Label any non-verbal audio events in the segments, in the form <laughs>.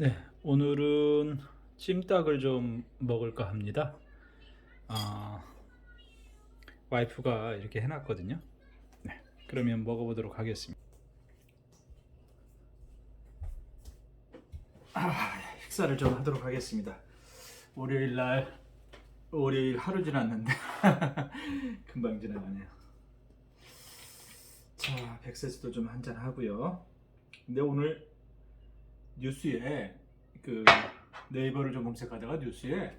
네, 오늘은 찜닭을 좀 먹을까 합니다. 아, 와이프가 이렇게 해놨거든요. 네, 그러면 먹어보도록 하겠습니다. 아, 식사를 좀 하도록 하겠습니다. 월요일 날 월요일 하루 지났는데 <laughs> 금방 지나가네요. 자, 백세스도 좀 한잔 하고요. 근데 오늘 뉴스에 그 네이버를 좀 검색하다가 뉴스에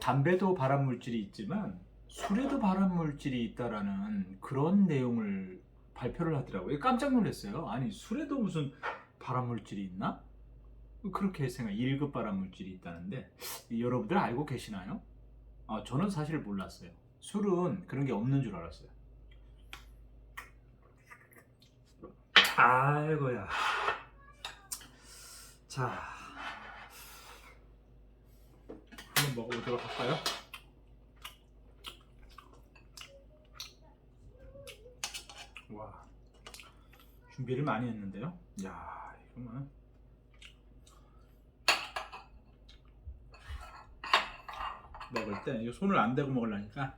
담배도 발암 물질이 있지만 술에도 발암 물질이 있다라는 그런 내용을 발표를 하더라고요. 깜짝 놀랐어요. 아니 술에도 무슨 발암 물질이 있나? 그렇게 생각 1급 발암 물질이 있다는데 여러분들 알고 계시나요? 아, 저는 사실 몰랐어요. 술은 그런 게 없는 줄 알았어요. 아이고야. 자, 한번 먹어보도록 할까요? 와, 준비를 많이 했는데요. 야, 이거 뭐. 먹을 때 이거 손을 안 대고 먹으려니까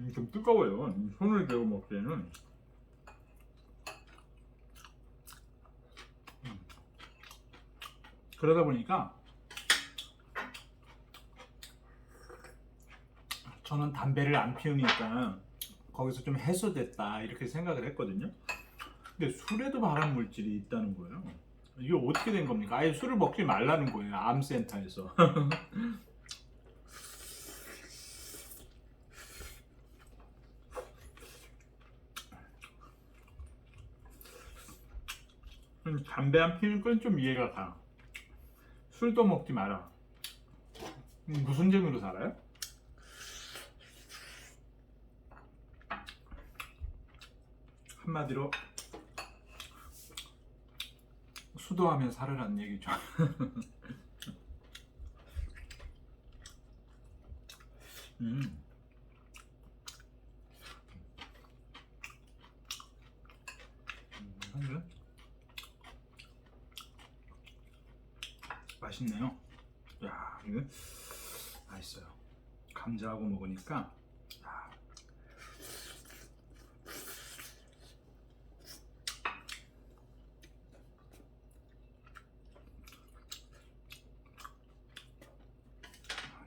음, 좀 뜨거워요. 음, 손을 대고 먹기에는 그러다 보니까 저는 담배를 안 피우니까 거기서 좀 해소됐다 이렇게 생각을 했거든요. 근데 술에도 발암 물질이 있다는 거예요. 이게 어떻게 된 겁니까? 아예 술을 먹지 말라는 거예요. 암센터에서. <laughs> 음, 담배 안 피우는 건 좀 이해가 가. 술도 먹지 마라. 음, 무슨 재미로 살아요? 한마디로 수도하면 살으라는 얘기죠. <laughs> 음. 음, 한데? 맛있네요. 야, 이거 맛있어요. 야.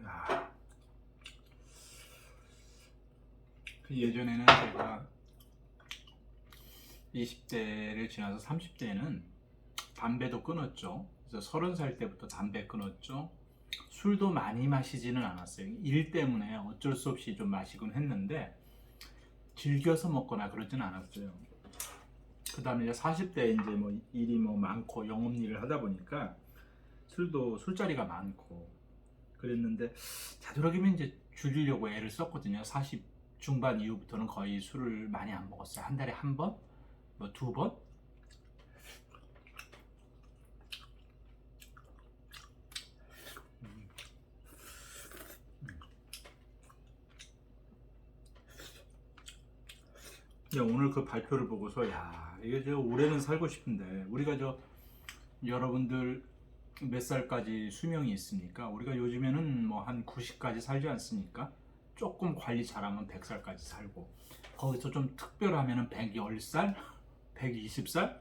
야. 그 예전에는 제가 20대를 지나서 30대에는 담배도 끊었죠. 그래서 30살 때부터 담배 끊었죠. 술도 많이 마시지는 않았어요. 일 때문에 어쩔 수 없이 좀 마시곤 했는데 즐겨서 먹거나 그러진 않았어요. 그 다음에 이제 40대 이제 뭐 일이 뭐 많고 영업 일을 하다 보니까 술도 술자리가 많고 그랬는데 되도록이면 이제 줄이려고 애를 썼거든요. 40 중반 이후부터는 거의 술을 많이 안 먹었어요. 한 달에 한 번, 뭐 두 번. 야, 오늘 그 발표를 보고서 야 이게 저 올해는 살고 싶은데 우리가 저 여러분들 몇 살까지 수명이 있습니까? 우리가 요즘에는 뭐 한 90까지 살지 않습니까? 조금 관리 잘하면 100살까지 살고 거기서 좀 특별하면은 110살? 120살?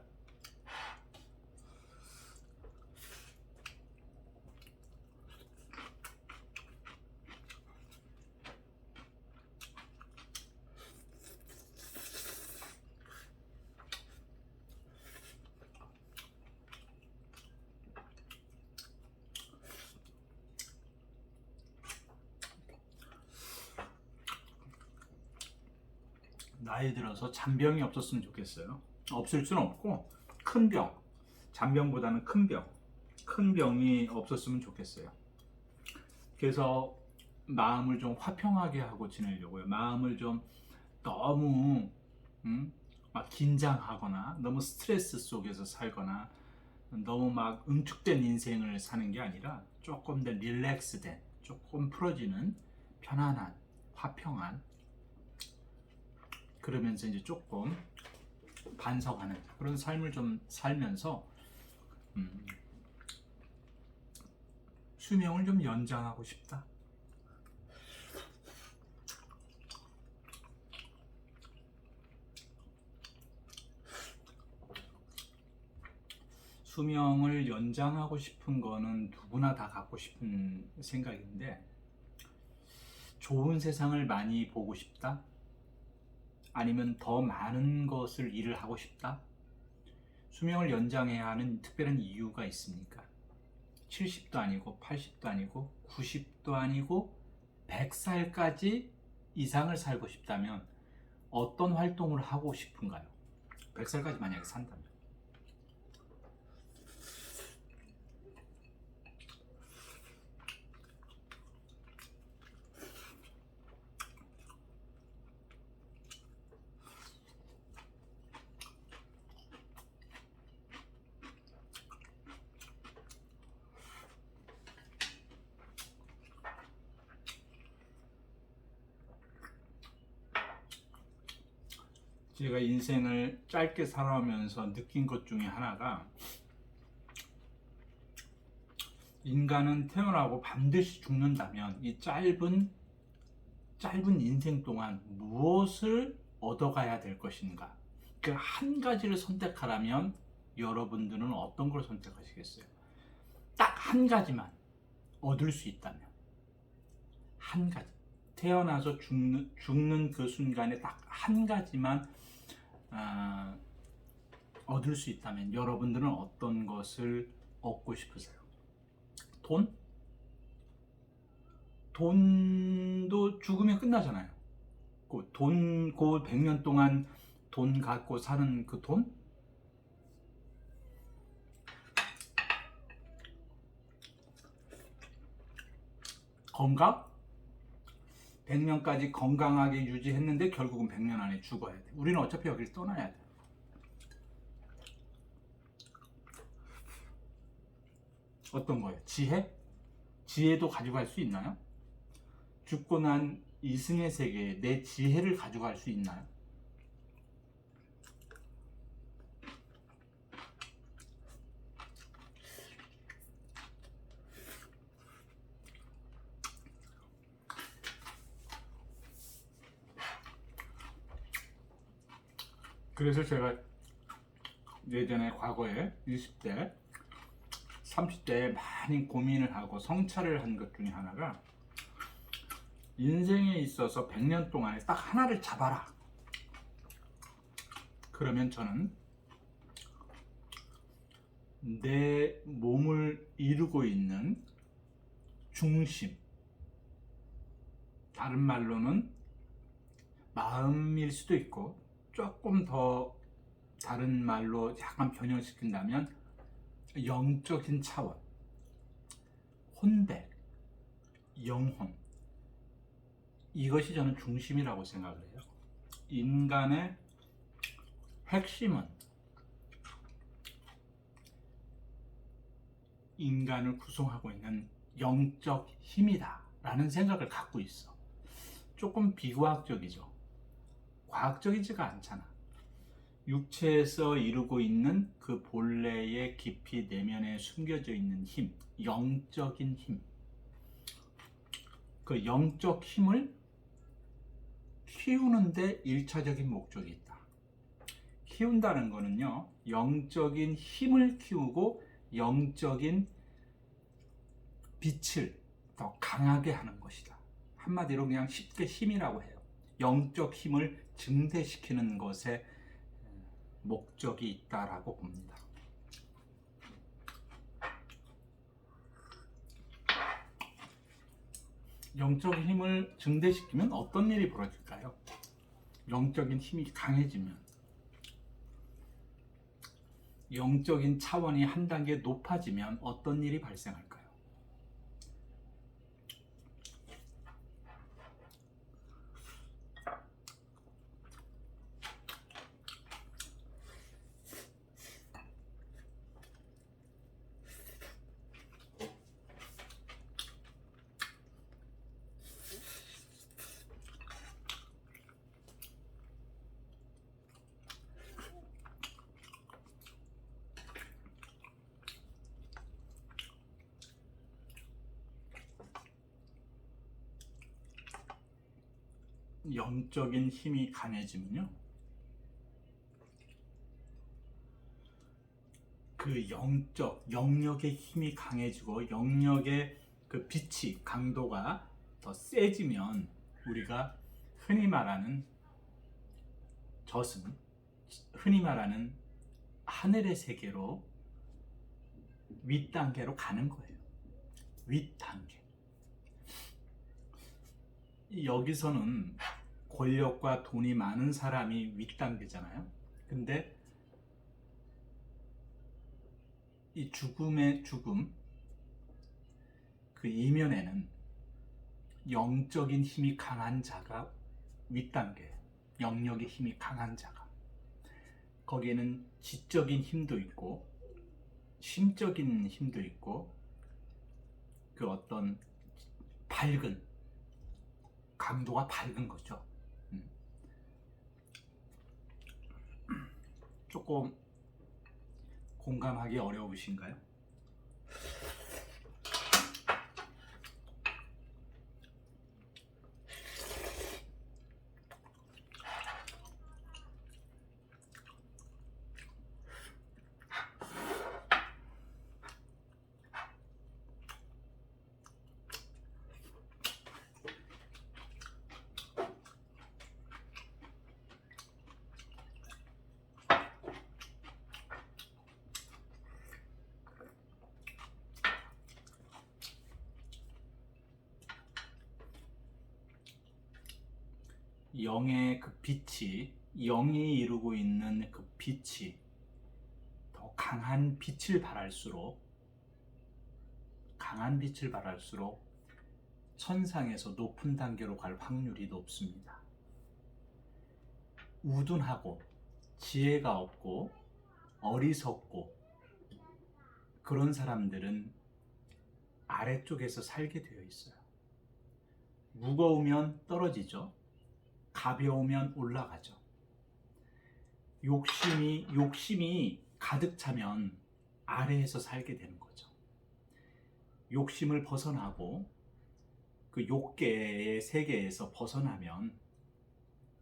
나이 들어서 잔병이 없었으면 좋겠어요. 없을 수는 없고 큰 병, 잔병보다는 큰 병, 큰 병이 없었으면 좋겠어요. 그래서 마음을 좀 화평하게 하고 지내려고요. 마음을 좀 너무 음? 막 긴장하거나 너무 스트레스 속에서 살거나 너무 막 응축된 인생을 사는 게 아니라 조금 더 릴렉스된, 조금 풀어지는 편안한, 화평한 그러면서 이제 조금 반성하는 그런 삶을 좀 살면서 음, 수명을 좀 연장하고 싶다. 수명을 연장하고 싶은 거는 누구나 다 갖고 싶은 생각인데 좋은 세상을 많이 보고 싶다? 아니면 더 많은 것을 일을 하고 싶다? 수명을 연장해야 하는 특별한 이유가 있습니까? 70도 아니고 80도 아니고 90도 아니고 100살까지 이상을 살고 싶다면 어떤 활동을 하고 싶은가요? 100살까지 만약에 산다면 제가 인생을 짧게 살아오면서 느낀 것 중에 하나가 인간은 태어나고 반드시 죽는다면 이 짧은 짧은 인생 동안 무엇을 얻어가야 될 것인가? 그 한 가지를 선택하라면 여러분들은 어떤 걸 선택하시겠어요? 딱 한 가지만 얻을 수 있다면 한 가지 태어나서 죽는, 죽는 그 순간에 딱 한 가지만 아, 얻을 수 있다면 여러분들은 어떤 것을 얻고 싶으세요? 돈? 돈도 죽으면 끝나잖아요. 그 돈, 그 100년 동안 돈 갖고 사는 그 돈? 건강? 100년까지 건강하게 유지했는데 결국은 100년 안에 죽어야 돼. 우리는 어차피 여기를 떠나야 돼. 어떤 거예요? 지혜? 지혜도 가져갈 수 있나요? 죽고 난 이승의 세계에 내 지혜를 가져갈 수 있나요? 그래서 제가 예전에 과거에 20대, 30대에 많이 고민을 하고 성찰을 한 것 중에 하나가 인생에 있어서 100년 동안에 딱 하나를 잡아라. 그러면 저는 내 몸을 이루고 있는 중심, 다른 말로는 마음일 수도 있고 조금 더 다른 말로 약간 변형시킨다면 영적인 차원, 혼백, 영혼 이것이 저는 중심이라고 생각을 해요. 인간의 핵심은 인간을 구성하고 있는 영적 힘이다라는 생각을 갖고 있어. 조금 비과학적이죠. 과학적이지가 않잖아. 육체에서 이루고 있는 그 본래의 깊이 내면에 숨겨져 있는 힘, 영적인 힘. 그 영적 힘을 키우는데 일차적인 목적이 있다. 키운다는 거는요, 영적인 힘을 키우고 영적인 빛을 더 강하게 하는 것이다. 한마디로 그냥 쉽게 힘이라고 해요. 영적 힘을 증대시키는 것에 목적이 있다라고 봅니다. 영적인 힘을 증대시키면 어떤 일이 벌어질까요? 영적인 힘이 강해지면 영적인 차원이 한 단계 높아지면 어떤 일이 발생할까요? 영적인 힘이 강해지면요. 그 영적 영역의 힘이 강해지고 영역의 그 빛이 강도가 더 세지면 우리가 흔히 말하는 저승, 흔히 말하는 하늘의 세계로 윗 단계로 가는 거예요. 윗 단계. 여기서는 권력과 돈이 많은 사람이 윗 단계잖아요. 근데 이 죽음의 죽음, 그 이면에는 영적인 힘이 강한 자가 윗단계, 영역의 힘이 강한 자가. 거기에는 지적인 힘도 있고, 심적인 힘도 있고, 그 어떤 밝은, 강도가 밝은 거죠. 음. 조금 공감하기 어려우신가요? 영의 그 빛이 영이 이루고 있는 그 빛이 더 강한 빛을 발할수록 강한 빛을 발할수록 천상에서 높은 단계로 갈 확률이 높습니다. 우둔하고 지혜가 없고 어리석고 그런 사람들은 아래쪽에서 살게 되어 있어요. 무거우면 떨어지죠. 가벼우면 올라가죠. 욕심이 욕심이 가득 차면 아래에서 살게 되는 거죠. 욕심을 벗어나고 그 욕계의 세계에서 벗어나면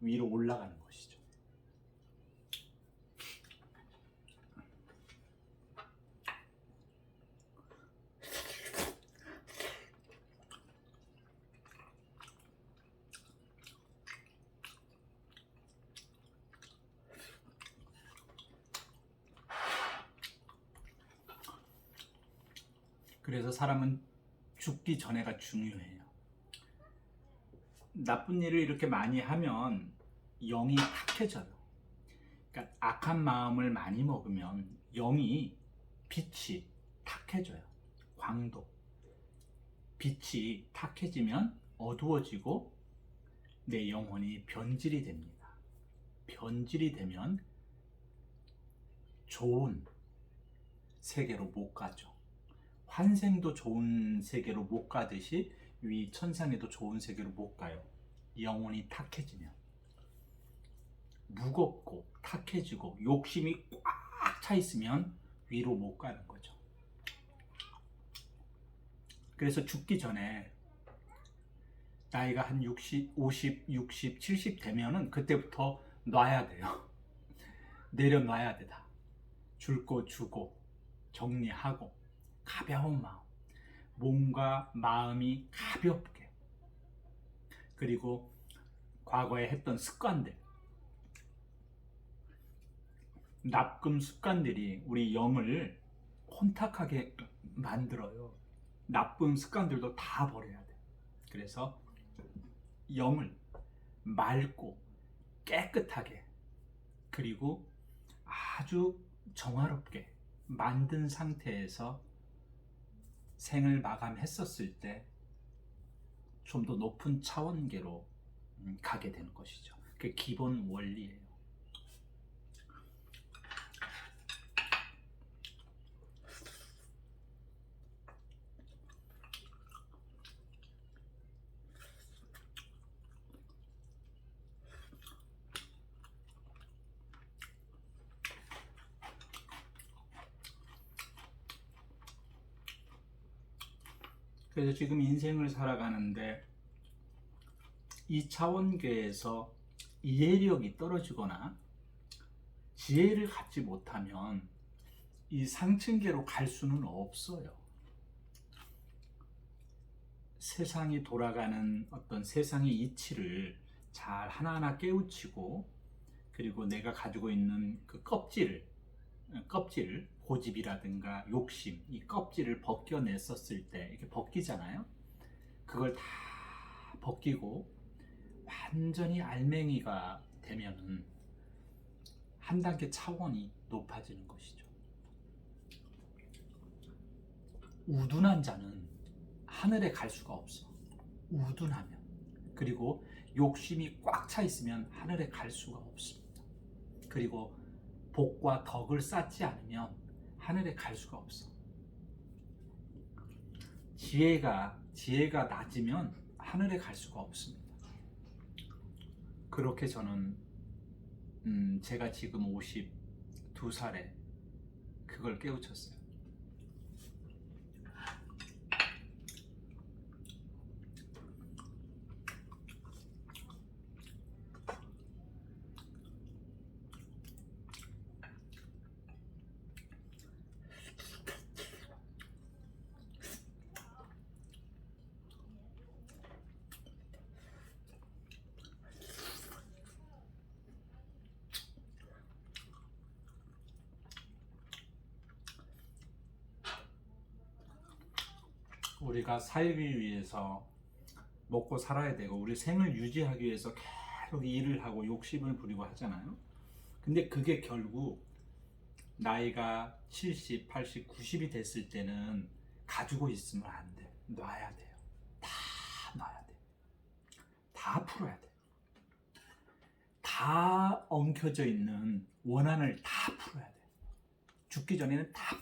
위로 올라가는 것이죠. 그래서 사람은 죽기 전에가 중요해요. 나쁜 일을 이렇게 많이 하면 영이 탁해져요. 그러니까 악한 마음을 많이 먹으면 영이 빛이 탁해져요. 광도. 빛이 탁해지면 어두워지고 내 영혼이 변질이 됩니다. 변질이 되면 좋은 세계로 못 가죠. 환생도 좋은 세계로 못 가듯이 위 천상에도 좋은 세계로 못 가요. 영혼이 탁해지면 무겁고 탁해지고 욕심이 꽉 차 있으면 위로 못 가는 거죠. 그래서 죽기 전에 나이가 한 60, 50, 60, 70 되면은 그때부터 놔야 돼요. <laughs> 내려놔야 되다. 줄 거 주고 정리하고 가벼운 마음, 몸과 마음이 가볍게 그리고 과거에 했던 습관들 나쁜 습관들이 우리 영을 혼탁하게 만들어요. 나쁜 습관들도 다 버려야 돼. 그래서 영을 맑고 깨끗하게 그리고 아주 정화롭게 만든 상태에서 생을 마감했었을 때 좀 더 높은 차원계로 음, 가게 되는 것이죠. 그 기본 원리예요. 그래서 지금 인생을 살아가는데 이 차원계에서 이해력이 떨어지거나 지혜를 갖지 못하면 이 상층계로 갈 수는 없어요. 세상이 돌아가는 어떤 세상의 이치를 잘 하나하나 깨우치고 그리고 내가 가지고 있는 그 껍질을 껍질을 고집이라든가 욕심 이 껍질을 벗겨냈었을 때 이렇게 벗기잖아요. 그걸 다 벗기고 완전히 알맹이가 되면은 한 단계 차원이 높아지는 것이죠. 우둔한 자는 하늘에 갈 수가 없어. 우둔하면. 그리고 욕심이 꽉 차 있으면 하늘에 갈 수가 없습니다. 그리고 복과 덕을 쌓지 않으면 하늘에 갈 수가 없어. 지혜가 지혜가 낮으면 하늘에 갈 수가 없습니다. 그렇게 저는 음, 제가 지금 52살에 그걸 깨우쳤어요. 우리가 살기 위해서 먹고 살아야 되고 우리 생을 유지하기 위해서 계속 일을 하고 욕심을 부리고 하잖아요. 근데 그게 결국 나이가 70, 80, 90이 됐을 때는 가지고 있으면 안 돼. 놔야 돼요. 다 놔야 돼. 다 풀어야 돼. 다 엉켜져 있는 원한을 다 풀어야 돼. 죽기 전에는 다 풀어야 돼.